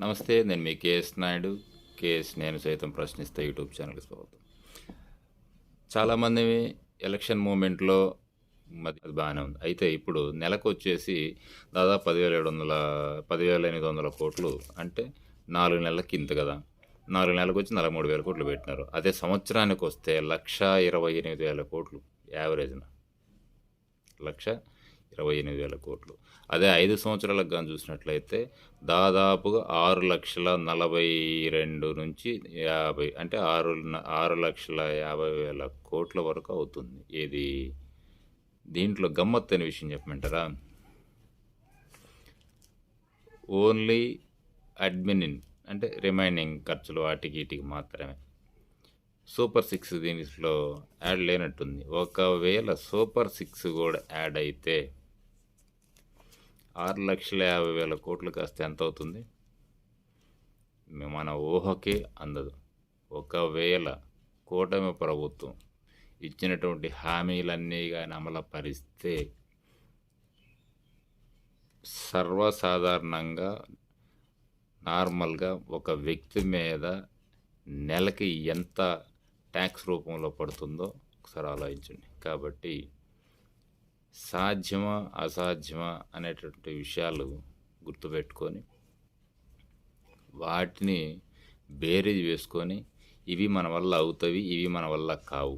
నమస్తే నేను మీ KS Naidu. KS నేను సైతం ప్రశ్నిస్తే యూట్యూబ్ ఛానల్కి స్వాగతం. చాలామంది ఎలక్షన్ మూమెంట్లో మరి అది బాగానే ఉంది. అయితే ఇప్పుడు నెలకు వచ్చేసి దాదాపు పదివేల ఏడు వందల పదివేల ఎనిమిది వందల కోట్లు అంటే నాలుగు నెలలకి ఇంత కదా. నాలుగు నెలలకు వచ్చి నలభై మూడు వేల కోట్లు పెట్టినారు. అదే సంవత్సరానికి వస్తే లక్ష ఇరవై ఎనిమిది వేల కోట్లు యావరేజ్న. లక్ష ఇరవై ఎనిమిది వేల కోట్లు. అదే ఐదు సంవత్సరాలకు కానీ చూసినట్లయితే దాదాపుగా ఆరు లక్షల నలభై రెండు నుంచి యాభై అంటే ఆరు ఆరు లక్షల యాభై వేల కోట్ల వరకు అవుతుంది. ఏది? దీంట్లో గమ్మత్తు విషయం చెప్పమంటారా? ఓన్లీ అడ్మినిన్ అంటే రిమైనింగ్ ఖర్చులు వాటికి వీటికి మాత్రమే. సూపర్ సిక్స్ దీనిలో యాడ్ లేనట్టుంది. ఒకవేళ సూపర్ సిక్స్ కూడా యాడ్ అయితే ఆరు లక్షల యాభై వేల కోట్లు కాస్త ఎంత అవుతుంది మన ఊహకే అందదు. ఒకవేళ కూటమి ప్రభుత్వం ఇచ్చినటువంటి హామీలన్నీ కానీ అమలుపరిస్తే సర్వసాధారణంగా నార్మల్గా ఒక వ్యక్తి మీద నెలకి ఎంత ట్యాక్స్ రూపంలో పడుతుందో ఒకసారి ఆలోచించండి. కాబట్టి సాధ్యమా అసాధ్యమా అనేటువంటి విషయాలు గుర్తుపెట్టుకొని వాటిని బేరీజ్ వేసుకొని ఇవి మన వల్ల అవుతాయి ఇవి మన వల్ల కావు.